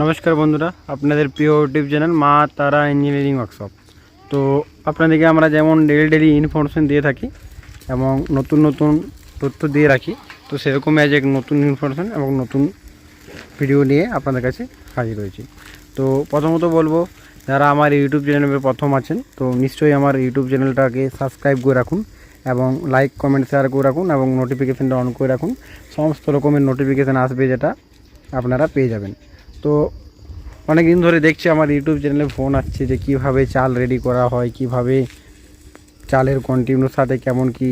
নমস্কার বন্ধুরা, আপনাদের প্রিয় ইউটিউব চ্যানেল মা তারা ইঞ্জিনিয়ারিং ওয়ার্কশপ তো আপনাদেরকে আমরা যেমন ডেলি ডেলি ইনফরমেশন দিয়ে থাকি এবং নতুন নতুন তথ্য দিয়ে রাখি, তো সেরকমই আজ এক নতুন ইনফরমেশন এবং নতুন ভিডিও নিয়ে আপনাদের কাছে হাজির হয়েছি। তো প্রথমত বলব, যারা আমার ইউটিউব চ্যানেলে প্রথম আছেন, তো নিশ্চয়ই আমার ইউটিউব চ্যানেলটাকে সাবস্ক্রাইব করে রাখুন এবং লাইক কমেন্ট শেয়ার করে রাখুন এবং নোটিফিকেশানটা অন করে রাখুন। সমস্ত রকমের নোটিফিকেশান আসবে যেটা আপনারা পেয়ে যাবেন। তো অনেক দিন ধরে দেখছি আমার ইউটিউব চ্যানেলে ফোন আসছে যে কীভাবে চাল রেডি করা হয়, কীভাবে চালের কন্টিনিউর সাথে কেমন কি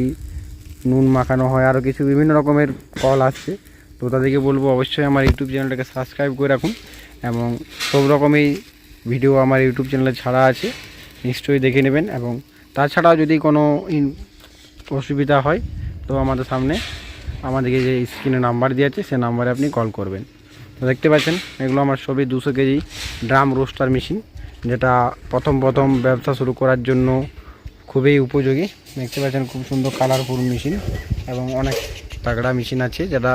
নুন মাখানো হয় আরও কিছু বিভিন্ন রকমের কল আসছে। তো তাদেরকে বলব অবশ্যই আমার ইউটিউব চ্যানেলটাকে সাবস্ক্রাইব করে রাখুন এবং সব রকমই ভিডিও আমার ইউটিউব চ্যানেলে ছাড়া আছে, নিশ্চয়ই দেখে নেবেন এবং তাছাড়াও যদি কোনো অসুবিধা হয়, তো আমাদের সামনে আমাদেরকে যে স্ক্রিনে নাম্বার দিয়ে আছে, সে নাম্বারে আপনি কল করবেন। দেখতে পাচ্ছেন? এগুলো আমার সবই দুশো কেজি ড্রাম রোস্টার মেশিন, যেটা প্রথম প্রথম ব্যবসা শুরু করার জন্য খুবই উপযোগী। দেখতে পাচ্ছেন খুব সুন্দর কালারফুল মেশিন এবং অনেক তাগড়া মেশিন আছে যেটা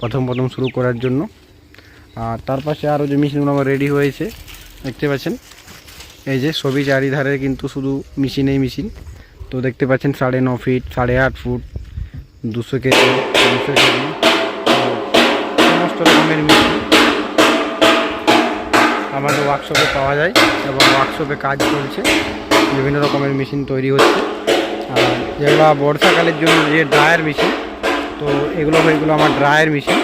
প্রথম প্রথম শুরু করার জন্য। আর তার পাশে আরও যে মেশিনগুলো আমার রেডি হয়েছে, দেখতে পাচ্ছেন? এই যে সবই চারিধারে কিন্তু শুধু মেশিনেই মেশিন। তো দেখতে পাচ্ছেন সাড়ে ন ফিট সাড়ে আট ফুট দুশো কেজি তিনশো কেজি। রকমের মেশিন আমাদের ওয়ার্কশপে পাওয়া যায় এবং ওয়ার্কশপে কাজ চলছে। বিভিন্ন রকমের মেশিন তৈরি হচ্ছে। আর যেগুলো বর্ষাকালের জন্য যে ড্রায়ার মেশিন তো এগুলো এগুলো আমার ড্রায়ার মেশিন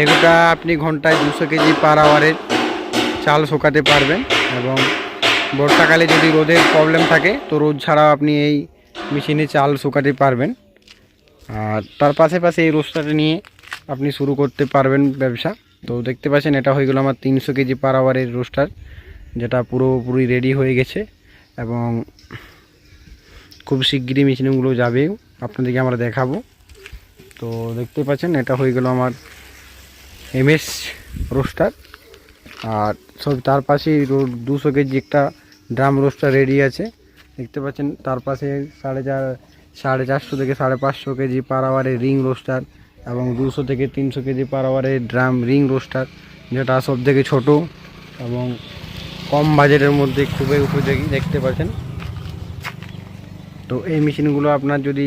এগুলোটা আপনি ঘন্টায় দুশো কেজি পার আওয়ারের চাল শোকাতে পারবেন এবং বর্ষাকালে যদি রোদের প্রবলেম থাকে, তো রোদ ছাড়াও আপনি এই মেশিনে চাল শুকাতে পারবেন। আর তার পাশে পাশে এই রোস্টারটা নিয়ে আপনি শুরু করতে পারবেন ব্যবসা। তো দেখতে পাচ্ছেন, এটা হয়ে গেলো আমার তিনশো কেজি পার আওয়ারের রোস্টার যেটা পুরোপুরি রেডি হয়ে গেছে এবং খুব শিগগিরই মেশিনগুলো যাবে। আপনাদেরকে আমরা দেখাবো। তো দেখতে পাচ্ছেন, এটা হয়ে গেল আমার এমএস রোস্টার আর সব তার পাশেই দুশো কেজি একটা ড্রাম রোস্টার রেডি আছে। দেখতে পাচ্ছেন, তার পাশে সাড়ে চার, সাড়ে চারশো থেকে সাড়ে পাঁচশো কেজি পার আওয়ারের রিং রোস্টার এবং দুশো থেকে তিনশো কেজি পার আওয়ারের ড্রাম রিং রোস্টার যেটা সব থেকে ছোটো এবং কম বাজেটের মধ্যে খুবই উপযোগী, দেখতে পাচ্ছেন। তো এই মেশিনগুলো আপনার যদি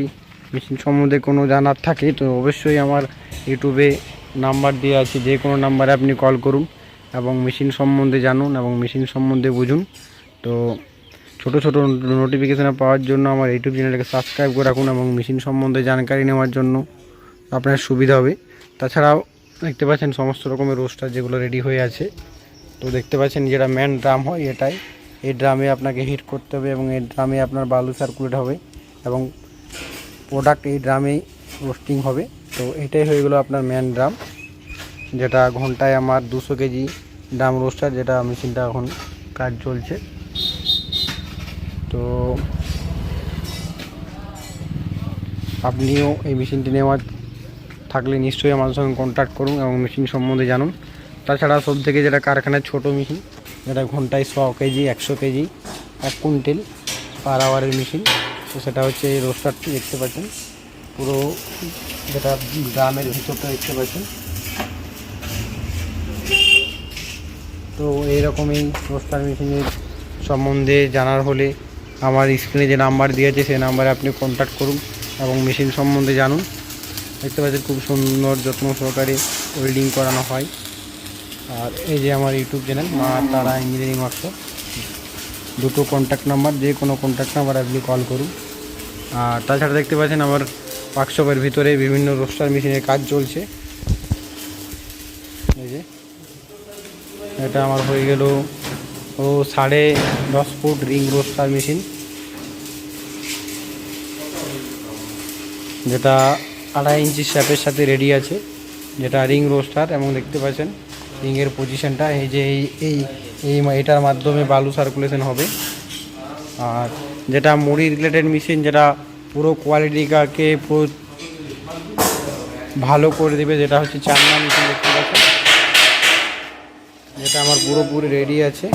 মেশিন সম্বন্ধে কোনো জানার থাকে, তো অবশ্যই আমার ইউটিউবে নাম্বার দেওয়া আছে, যে কোনো নাম্বারে আপনি কল করুন এবং মেশিন সম্বন্ধে জানুন এবং মেশিন সম্বন্ধে বুঝুন। তো ছোট ছোট নোটিফিকেশান পাওয়ার জন্য আমার ইউটিউব চ্যানেলকে সাবস্ক্রাইব করে রাখুন এবং মেশিন সম্বন্ধে জানকারি নেওয়ার জন্য আপনার সুবিধা হবে। তাছাড়াও দেখতে পাচ্ছেন সমস্ত রকমের রোস্টার যেগুলো রেডি হয়ে আছে। তো দেখতে পাচ্ছেন যেটা ম্যান ড্রাম হয় এটাই। এই ড্রামে আপনাকে হিট করতে হবে এবং এই ড্রামে আপনার বালু সার্কুলেট হবে এবং প্রোডাক্ট এই ড্রামেই রোস্টিং হবে। তো এটাই হয়ে গেলো আপনার ম্যান ড্রাম যেটা ঘন্টায় আমার দুশো কেজি ড্রাম রোস্টার যেটা মেশিনটা এখন কাজ চলছে। তো আপনিও এই মেশিনটি নেওয়ার থাকলে নিশ্চয়ই আমাদের সঙ্গে কন্ট্যাক্ট করুন এবং মেশিন সম্বন্ধে জানুন। তাছাড়া সব থেকে যেটা কারখানার ছোটো মেশিন যেটা ঘন্টায় শ কেজি, একশো কেজি, এক কুইন্টেল পার আওয়ারের মেশিন তো সেটা হচ্ছে এই রোস্টারটি দেখতে পাচ্ছেন। পুরো যেটা গ্রামের ভিতরটা দেখতে পাচ্ছেন। তো এইরকমই রোস্টার মেশিনের সম্বন্ধে জানার হলে আমার স্ক্রিনে যে নাম্বার দিয়েছে, সেই নাম্বারে আপনি কন্ট্যাক্ট করুন এবং মেশিন সম্বন্ধে জানুন। দেখতে পাচ্ছেন খুব সুন্দর যত্ন সহকারে ওয়েল্ডিং করানো হয়। আর এই যে আমার YouTube channel Ma Tara engineering workshop দুটো কন্ট্যাক্ট নাম্বার যে কোনো কন্ট্যাক্ট নাম্বার আপনি কল করুন। আর তাছাড়া দেখতে পাচ্ছেন আমার ওয়ার্কশপের ভিতরে বিভিন্ন রোস্টার মেশিনের কাজ চলছে। এই যে, এটা আমার হয়ে গেল, ও সাড়ে দশ ফুট রিং রোস্টার মেশিন যেটা আড়াই ইঞ্চি শ্যাপের সাথে রেডি আছে, যেটা রিং রোস্টার এবং দেখতে পাচ্ছেন রিংয়ের পজিশনটা এই যে এই এই এই এটার মাধ্যমে বালু সার্কুলেশন হবে। আর যেটা মুড়ি রিলেটেড মেশিন যেটা পুরো কোয়ালিটিটাকে পুরো ভালো করে দেবে, যেটা হচ্ছে চান্না মেশিন দেখতে পাচ্ছেন। যেটা আমার পুরোপুরি রেডি আছে।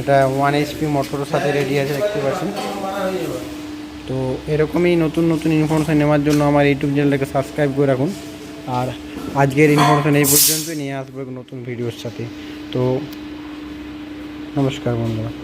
এটা ওয়ান এইচপি মোটরের সাথে রেডি আছে, দেখতে পাচ্ছেন। তো এরকমই নতুন নতুন ইনফরমেশান নেওয়ার জন্য আমার ইউটিউব চ্যানেলটাকে সাবস্ক্রাইব করে রাখুন। আর আজকের ইনফরমেশান এই পর্যন্তই। নিয়ে আসব নতুন ভিডিওর সাথে। তো, নমস্কার বন্ধুরা।